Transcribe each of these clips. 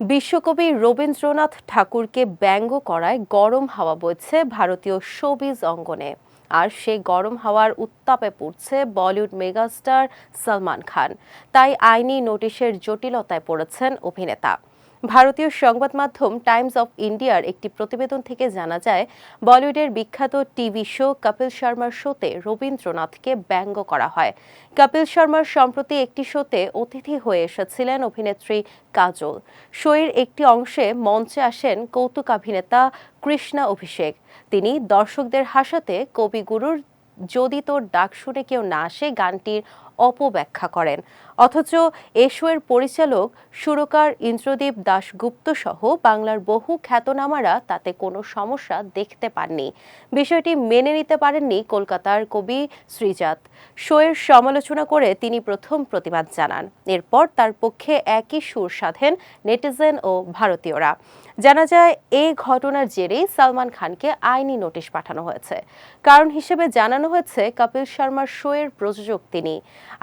বিশ্বকবি রবীন্দ্রনাথ ঠাকুরকে ব্যঙ্গ করায় গরম হাওয়া বইছে ভারতীয় শোবিজ অঙ্গনে। আর সেই গরম হাওয়ার উত্তাপে পড়ছে বলিউড মেগাস্টার সলমান খান। তাই আইনি নোটিশের জটিলতায় পড়েছেন অভিনেতা। ভারতীয় সংবাদ মাধ্যম টাইমস অফ ইন্ডিয়ার একটি প্রতিবেদন থেকে জানা যায়, বলিউডের বিখ্যাত টিভি শো কপিল শর্মার শোতে রবীন্দ্রনাথকে ব্যঙ্গ করা হয়। কপিল শর্মার সম্প্রতি একটি শোতে অতিথি হয়ে এসেছিলেন অভিনেত্রী কাজল। শোয়ের একটি অংশে মঞ্চে আসেন কৌতুকাভিনেতা কৃষ্ণা অভিষেক। তিনি দর্শকদের হাসাতে কবিগুরুর যদি তোর ডাক শুনে কেউ না আসে, গানটির অপব্যাখ্যা করেন। অথচ এ শোয়ের পরিচালক সুরকার ইন্দ্রদীপ দাশগুপ্ত সহ বাংলার বহু খ্যাতনামারা তাতে কোনো সমস্যা দেখতে পাননি। বিষয়টি মেনে নিতে পারেননি কলকাতার কবি শ্রীজাত। শোয়ের সমালোচনা করে তিনি প্রথম প্রতিবাদ জানান। এরপর তার পক্ষে একই সুর সাধেন নেটিজেন ও ভারতীয়রা। জানা যায় এই ঘটনার জেরেই সালমান খানকে আইনি নোটিশ পাঠানো হয়েছে। কারণ হিসেবে জানানো হয়েছে, কপিল শর্মার শোয়ের প্রযোজক তিনি।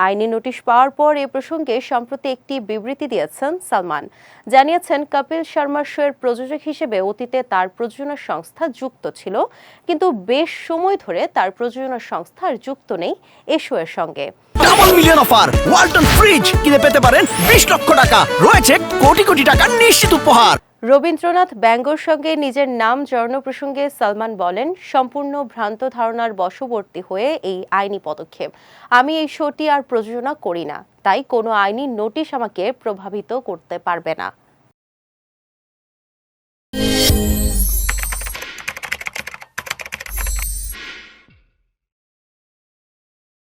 আইনি নোটিশ পাওয়ার পর এ প্রসঙ্গে সম্প্রতি একটি বিবৃতি দিয়েছেন সালমান। জানিয়েছেন, কপিল শর্মার শোয়ের প্রযোজক হিসেবে অতীতে তার প্রযোজনা সংস্থা যুক্ত ছিল, কিন্তু বেশ সময় ধরে তার প্রযোজনা সংস্থা আর যুক্ত নেই এ শোয়ের সঙ্গে। Double million offer Walton fridge কিনে পেতে পারেন বিশ লক্ষ টাকা। রয়েছে কোটি কোটি টাকার নিশ্চিত উপহার। রবীন্দ্রনাথ ব্যঙ্গর সঙ্গে নিজের নাম জড়ানো প্রসঙ্গে সালমান বলেন, সম্পূর্ণ ভ্রান্ত ধারণার বশবর্তী হয়ে এই আইনি পদক্ষেপ। আমি এই শোটি আর প্রযোজনা করি না, তাই কোনো আইনি নোটিশ আমাকে প্রভাবিত করতে পারবে না।